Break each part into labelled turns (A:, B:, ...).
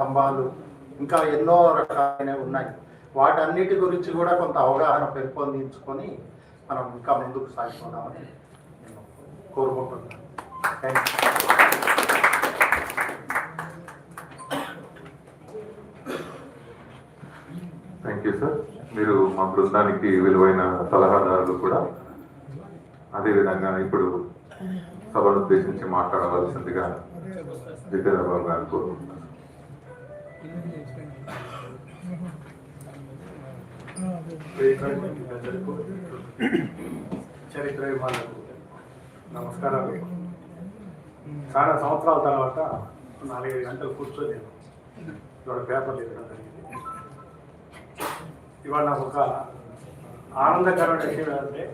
A: స్తంభాలు ఇంకా ఎన్నో రకాలైనవి ఉన్నాయి. వాటన్నిటి గురించి కూడా కొంత అవగాహన పెంపొందించుకొని మనం ఇంకా ముందుకు సాగిపోదామని నేను కోరుకుంటున్నాను. Thank you
B: thank you sir మీరు మా బృందానికి విలువైన సలహాదారులు కూడా. అదేవిధంగా ఇప్పుడు సభను ఉద్దేశించి మాట్లాడవలసిందిగా జితేంద్ర బాబు గారు కోరుకుంటున్నాను.
C: చరిత్ర విభాగాలకు నమస్కారాలు. చాలా సంవత్సరాల తర్వాత నాలుగైదు గంటలు కూర్చొని నేను ఇవాళ పేపర్లు ఇవ్వడం జరిగింది. ఇవాళ నాకు ఒక ఆనందకరమైన విషయం ఏంటంటే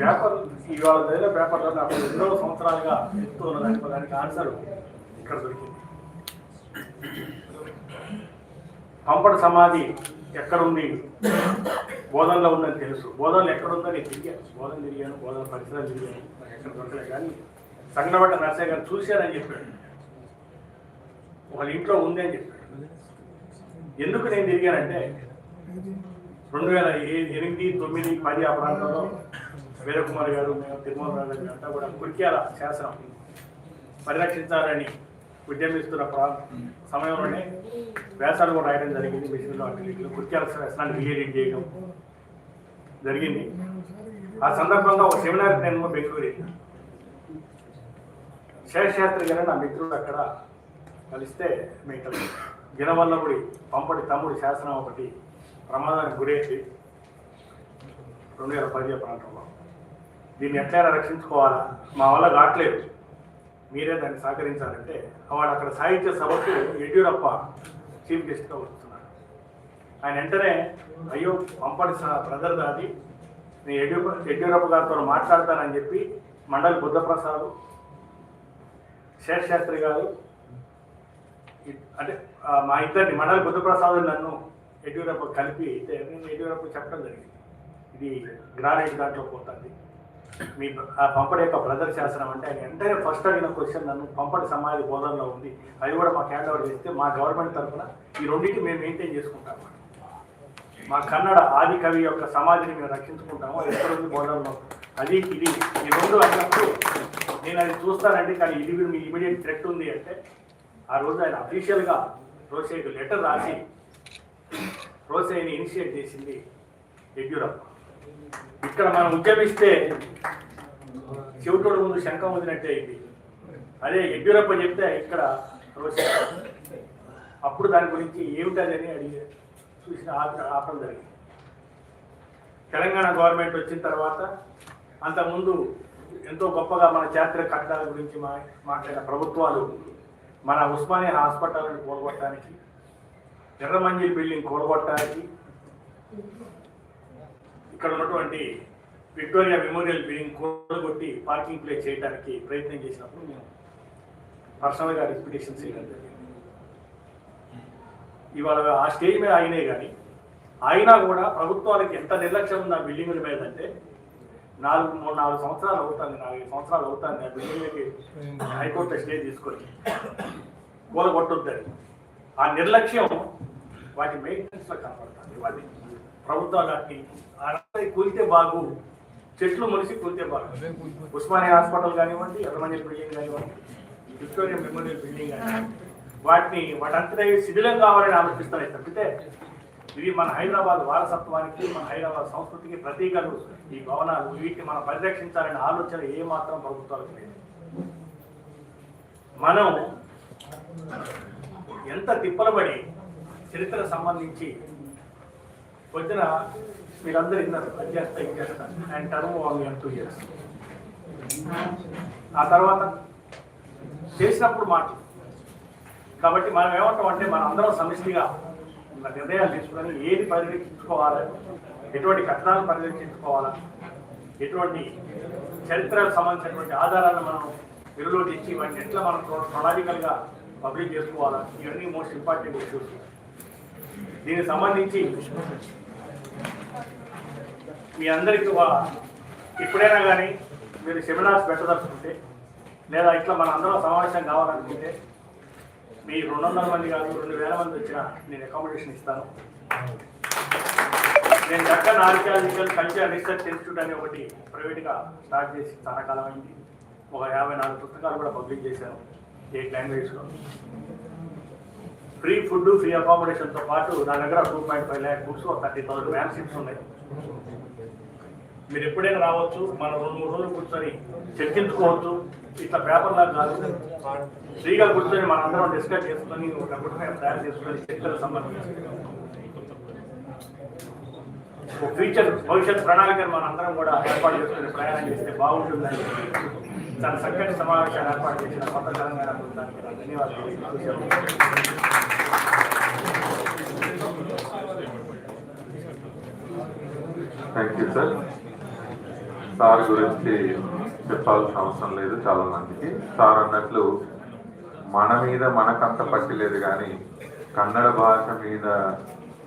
C: పేపర్ ఇవాళ జరిగిన పేపర్లో నాకు ఎన్నో సంవత్సరాలుగా చెప్తూ ఉన్నదానికి దానికి ఆన్సర్ ఇక్కడ దొరికింది. పంపడ సమాధి ఎక్కడుంది? బోధనలో ఉందని తెలుసు. బోధనలు ఎక్కడుందో నేను తిరిగాను బోధన తిరిగాను బోధన పరిసరాలు తిరిగాను నాకు ఎక్కడ దొరకలేదు కానీ సంగనబట్ట నర్సయ్య గారు చూశారని చెప్పాడు. వాళ్ళ ఇంట్లో ఉంది అని చెప్పాడు. ఎందుకు నేను తిరిగానంటే రెండు వేల ఎనిమిది తొమ్మిది పది ఆ ప్రాంతంలో వీరకుమార్ గారు మేము తిరుమల రాజు గారు అంతా కూడా కురిక్యాల శాసనం పరిరక్షించాలని ఉద్యమిస్తున్న సమయంలోనే వ్యాసాలు కూడా రాయడం జరిగింది మిషన్లో అన్నింటిలో కుర్చాల శాసనాన్ని రిలీజ్ చేయడం జరిగింది. ఆ సందర్భంగా ఒక సెమినార్ నేను బెంగళూరు వెళ్ళాను. శేషశాస్త్రి గారు నా మిత్రుడు అక్కడ కలిస్తే మీకు గినవల్లపుడి పంపటి తమ్ముడి శాసనం ఒకటి ప్రమాదానికి గురేసి రెండు వేల పదిహేను ప్రాంతంలో. దీన్ని ఎట్లయినా రక్షించుకోవాలా? మా వల్ల కావట్లేదు. మీరే దాన్ని సహకరించాలంటే వాడు అక్కడ సాహిత్య సభకు యడ్యూరప్ప చీఫ్ గెస్ట్గా వస్తున్నాడు. ఆయన వెంటనే అయ్యో పంపడి బ్రదర్ అది నేను యడ్యూరప్ప యడ్యూరప్ప గారితో మాట్లాడతానని చెప్పి మండలి బుద్ధప్రసాద్ శేషశాస్త్రి గారు అంటే మా ఇద్దరిని మండలి బుద్ధప్రసాద్ నన్ను యడ్యూరప్ప కలిపి అయితే నేను యడ్యూరప్ప చెప్పడం జరిగింది. ఇది గ్రానైట్ దాంట్లో పోతుంది. మీ ఆ పంపడి యొక్క బ్రదర్ శాసనం అంటే ఆయన వెంటనే ఫస్ట్ అడిగిన క్వశ్చన్ నన్ను పంపడి సమాధి బోధనలో ఉంది. అది కూడా మాకు హ్యాండ్ ఓవర్ చేస్తే మా గవర్నమెంట్ తరఫున ఈ రెండింటి మేము మెయింటైన్ చేసుకుంటాము మా కన్నడ ఆది కవి యొక్క సమాధిని మేము రక్షించుకుంటాము. అది ఎక్కడ ఉంది బోధనలో? అది ఇది ఈ రెండు అన్నప్పుడు నేను అది చూస్తానండి కానీ ఇది మీ ఇమీడియట్ థ్రెట్ ఉంది అంటే ఆ రోజు ఆయన అఫీషియల్గా రోసేకి లెటర్ రాసి రోసేని ఇనిషియేట్ చేసింది యడ్యూరప్ప. ఇక్కడ మనం ఉద్యమిస్తే చెవిటోడు ముందు శంఖం వదిలినట్టే అయింది. అదే యడ్యూరప్ప చెప్తే ఇక్కడ అప్పుడు దాని గురించి ఏమిటని అడిగి చూసిన ఆప- ఆపడం జరిగింది. తెలంగాణ గవర్నమెంట్ వచ్చిన తర్వాత అంతకుముందు ఎంతో గొప్పగా మన చారిత్రక కట్టడాల గురించి మా మాట్లాడిన ప్రభుత్వాలు మన ఉస్మానియా హాస్పిటల్ని కూలగొట్టడానికి ఎర్రమంజిల్ బిల్డింగ్ కూలగొట్టడానికి ఇక్కడ ఉన్నటువంటి విక్టోరియా మెమోరియల్ బిల్డింగ్ కూలగొట్టి పార్కింగ్ ప్లేస్ చేయడానికి ప్రయత్నం చేసినప్పుడు మేము పర్సనల్గా రిప్యుటేషన్ చేయడం జరిగింది. ఇవాళ ఆ స్టేజ్ మీద అయినాయి కానీ అయినా కూడా ప్రభుత్వాలకి ఎంత నిర్లక్ష్యం ఉంది ఆ బిల్డింగుల మీద అంటే నాలుగు మూడు నాలుగు సంవత్సరాలు అవుతుంది నాలుగు సంవత్సరాలు అవుతుంది ఆ బిల్డింగ్లకి హైకోర్టు స్టే తీసుకొని కూలగొట్టొద్దని ఆ నిర్లక్ష్యం వాటి మెయింటెనెన్స్లో కనపడుతుంది. వాటి ప్రభుత్వాలు వాటిని అరవై కూలితే బాగు చెట్లు మనిషి కూలితే బాగు. ఉస్మానియా హాస్పిటల్ కానివ్వండి ఎర్రమంజల్ బిల్డింగ్ కానివ్వండి విక్టోరియా మెమోరియల్ బిల్డింగ్ కానివ్వండి వాటిని వాటంతటా శిథిలం కావాలని ఆలోచిస్తారు తప్పితే ఇవి మన హైదరాబాద్ వారసత్వానికి మన హైదరాబాద్ సంస్కృతికి ప్రతీకలు. ఈ భవనాలు వీటిని మనం పరిరక్షించాలనే ఆలోచన ఏమాత్రం ప్రభుత్వాలకు లేదు. మనం ఎంత తిప్పలబడి చరిత్రకు సంబంధించి పొద్దున మీరందరూ ఇన్నారు అడ్జస్ట్ ఇంజస్త అండ్ టర్మ్ వాళ్ళు టూ ఇయర్స్ ఆ తర్వాత చేసినప్పుడు మాట కాబట్టి మనం ఏమంటాం అంటే మనం అందరం సమిష్టిగా నిర్ణయాలు తీసుకుని ఏది పరిరక్షించుకోవాలి ఎటువంటి కట్టడాలు పరిరక్షించుకోవాలా ఎటువంటి చరిత్రకు సంబంధించినటువంటి ఆధారాలను మనం వెలుగులో తెచ్చి వాటిని ఎట్లా మనం ప్రణాళికలుగా పబ్లిక్ చేసుకోవాలా ఇవన్నీ మోస్ట్ ఇంపార్టెంట్ ఇష్యూస్ దీనికి సంబంధించి మీ అందరికీ ఒక- ఎప్పుడైనా కానీ మీరు సెమినార్స్ పెట్టదలుచుకుంటే లేదా ఇట్లా మన అందరం సమావేశం కావాలనుకుంటే మీ రెండు వందల మంది కాదు రెండు వేల మంది వచ్చినా నేను అకామిడేషన్ ఇస్తాను. నేను Deccan archaeological culture research institute అనే ఒకటి ప్రైవేట్గా స్టార్ట్ చేసి చాలా కాలం అయింది. ఒక యాభై నాలుగు పుస్తకాలు కూడా పబ్లిష్ చేశాను ఎయిట్ లాంగ్వేజ్లో ఫ్రీ ఫుడ్ ఫ్రీ అకామిడేషన్తో పాటు నా దగ్గర two point five lakh books ఒక థర్టీ థౌసండ్ మ్యాన్షిప్స్ ఉన్నాయి. మీరు ఎప్పుడైనా రావచ్చు మనం రెండు మూడు రోజులు కూర్చొని చర్చించుకోవచ్చు ఇట్లా పేపర్ లాగా కాదు. ఫ్రీగా కూర్చొని మనందరం డిస్కస్ చేసుకొని ఒక అభిప్రాయం తయారు చేసుకొని చర్చలకు సంబంధించి ఫ్యూచర్ భవిష్యత్ ప్రణాళికను మనందరం కూడా ఏర్పాటు చేసుకుని ప్రయాణం చేస్తే బాగుంటుందని. చాలా చక్కటి సమావేశాలు ఏర్పాటు చేసిన కొత్త తెలంగాణ బృందానికి ధన్యవాదాలు.
B: థ్యాంక్ యూ సార్ సార్ గురించి చెప్పాల్సిన అవసరం లేదు చాలా మందికి. సార్ అన్నట్లు మన మీద మనకంత పట్టి లేదు కానీ కన్నడ భాష మీద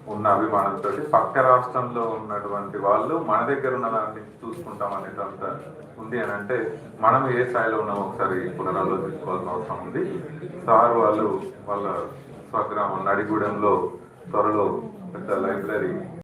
B: ఉన్న అభిమానంతో పక్క రాష్ట్రంలో ఉన్నటువంటి వాళ్ళు మన దగ్గర ఉన్న దాన్ని చూసుకుంటాం ఉంది అని అంటే మనం ఏ స్థాయిలో ఉన్నామో ఒకసారి పునరాలోచించుకోవాల్సిన అవసరం ఉంది. సార్ వాళ్ళు వాళ్ళ స్వగ్రామం నడిగూడెంలో త్వరలో పెద్ద లైబ్రరీ